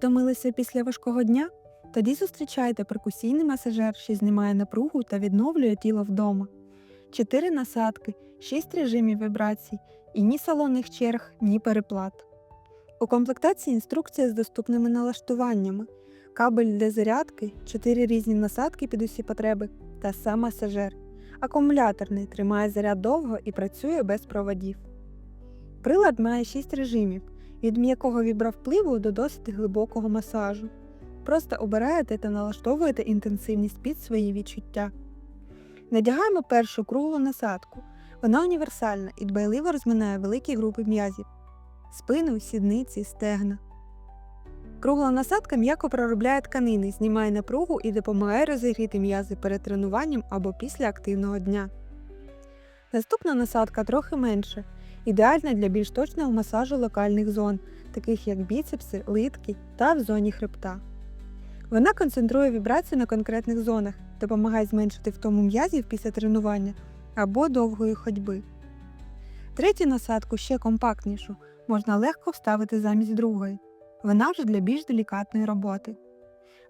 Втомилися після важкого дня? Тоді зустрічайте перкусійний масажер, що знімає напругу та відновлює тіло вдома. Чотири насадки, шість режимів вібрацій і ні салонних черг, ні переплат. У комплектації інструкція з доступними налаштуваннями, кабель для зарядки, чотири різні насадки під усі потреби та сам масажер. Акумуляторний тримає заряд довго і працює без проводів. Прилад має 6 режимів від м'якого вібровпливу до досить глибокого масажу. Просто обираєте та налаштовуєте інтенсивність під свої відчуття. Надягаємо першу круглу насадку. Вона універсальна і дбайливо розминає великі групи м'язів спину, сідниці, стегна. Кругла насадка м'яко проробляє тканини, знімає напругу і допомагає розігріти м'язи перед тренуванням або після активного дня. Наступна насадка трохи менша, ідеальна для більш точного масажу локальних зон, таких як біцепси, литки та в зоні хребта. Вона концентрує вібрацію на конкретних зонах, допомагає зменшити втому м'язів після тренування або довгої ходьби. Третю насадку ще компактнішу, можна легко вставити замість другої. Вона вже для більш делікатної роботи.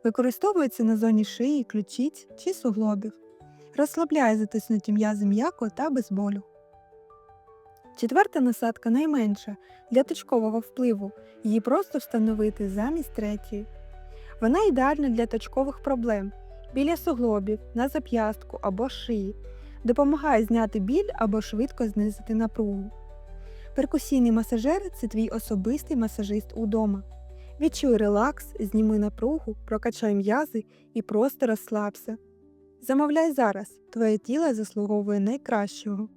Використовується на зоні шиї, ключиць чи суглобів. Розслабляє затиснуті м'язи м'яко та без болю. Четверта насадка найменша для точкового впливу. Її просто встановити замість третьої. Вона ідеальна для точкових проблем біля суглобів, на зап'ястку або шиї. Допомагає зняти біль або швидко знизити напругу. Перкусійний масажер це твій особистий масажист удома. Відчуй релакс, зніми напругу, прокачай м'язи і просто розслабся. Замовляй зараз, твоє тіло заслуговує найкращого.